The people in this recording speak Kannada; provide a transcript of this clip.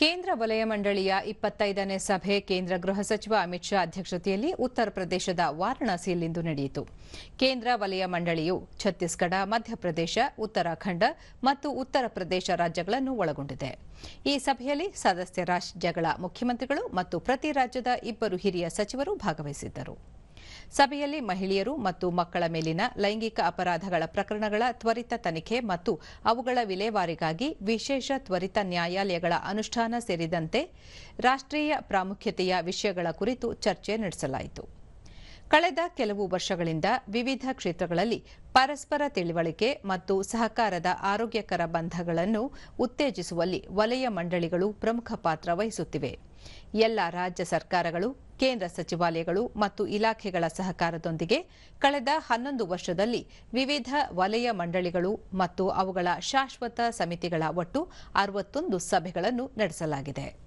ಕೇಂದ್ರ ವಲಯ ಮಂಡಳಿಯ ಇಪ್ಪತ್ತೈದನೇ ಸಭೆ ಕೇಂದ್ರ ಗೃಹ ಸಚಿವ ಅಮಿತ್ ಶಾ ಅಧ್ಯಕ್ಷತೆಯಲ್ಲಿ ಉತ್ತರ ಪ್ರದೇಶದ ವಾರಣಾಸಿಯಲ್ಲಿಂದು ನಡೆಯಿತು. ಕೇಂದ್ರ ವಲಯ ಮಂಡಳಿಯು ಛತ್ತೀಸ್ಗಢ, ಮಧ್ಯಪ್ರದೇಶ, ಉತ್ತರಾಖಂಡ ಮತ್ತು ಉತ್ತರ ಪ್ರದೇಶ ರಾಜ್ಯಗಳನ್ನು ಒಳಗೊಂಡಿದೆ. ಈ ಸಭೆಯಲ್ಲಿ ಸದಸ್ಯ ರಾಜ್ಯಗಳ ಮುಖ್ಯಮಂತ್ರಿಗಳು ಮತ್ತು ಪ್ರತಿ ರಾಜ್ಯದ ಇಬ್ಬರು ಹಿರಿಯ ಸಚಿವರು ಭಾಗವಹಿಸಿದ್ದರು. ಸಭೆಯಲ್ಲಿ ಮಹಿಳೆಯರು ಮತ್ತು ಮಕ್ಕಳ ಮೇಲಿನ ಲೈಂಗಿಕ ಅಪರಾಧಗಳ ಪ್ರಕರಣಗಳ ತ್ವರಿತ ತನಿಖೆ ಮತ್ತು ಅವುಗಳ ವಿಲೇವಾರಿಗಾಗಿ ವಿಶೇಷ ತ್ವರಿತ ನ್ಯಾಯಾಲಯಗಳ ಅನುಷ್ಠಾನ ಸೇರಿದಂತೆ ರಾಷ್ಟ್ರೀಯ ಪ್ರಾಮುಖ್ಯತೆಯ ವಿಷಯಗಳ ಕುರಿತು ಚರ್ಚೆ ನಡೆಸಲಾಯಿತು. ಕಳೆದ ಕೆಲವು ವರ್ಷಗಳಿಂದ ವಿವಿಧ ಕ್ಷೇತ್ರಗಳಲ್ಲಿ ಪರಸ್ಪರ ತಿಳಿವಳಿಕೆ ಮತ್ತು ಸಹಕಾರದ ಆರೋಗ್ಯಕರ ಬಂಧಗಳನ್ನು ಉತ್ತೇಜಿಸುವಲ್ಲಿ ವಲಯ ಮಂಡಳಿಗಳು ಪ್ರಮುಖ ಪಾತ್ರ ವಹಿಸುತ್ತಿವೆ. ಎಲ್ಲ ರಾಜ್ಯ ಸರ್ಕಾರಗಳು ಕೇಂದ್ರ ಸಚಿವಾಲಯಗಳು ಮತ್ತು ಇಲಾಖೆಗಳ ಸಹಕಾರದೊಂದಿಗೆ ಕಳೆದ ಹನ್ನೊಂದು ವರ್ಷದಲ್ಲಿ ವಿವಿಧ ವಲಯ ಮಂಡಳಿಗಳು ಮತ್ತು ಅವುಗಳ ಶಾಶ್ವತ ಸಮಿತಿಗಳ ಒಟ್ಟು ಅರವತ್ತೊಂದು ಸಭೆಗಳನ್ನು ನಡೆಸಲಾಗಿದೆ.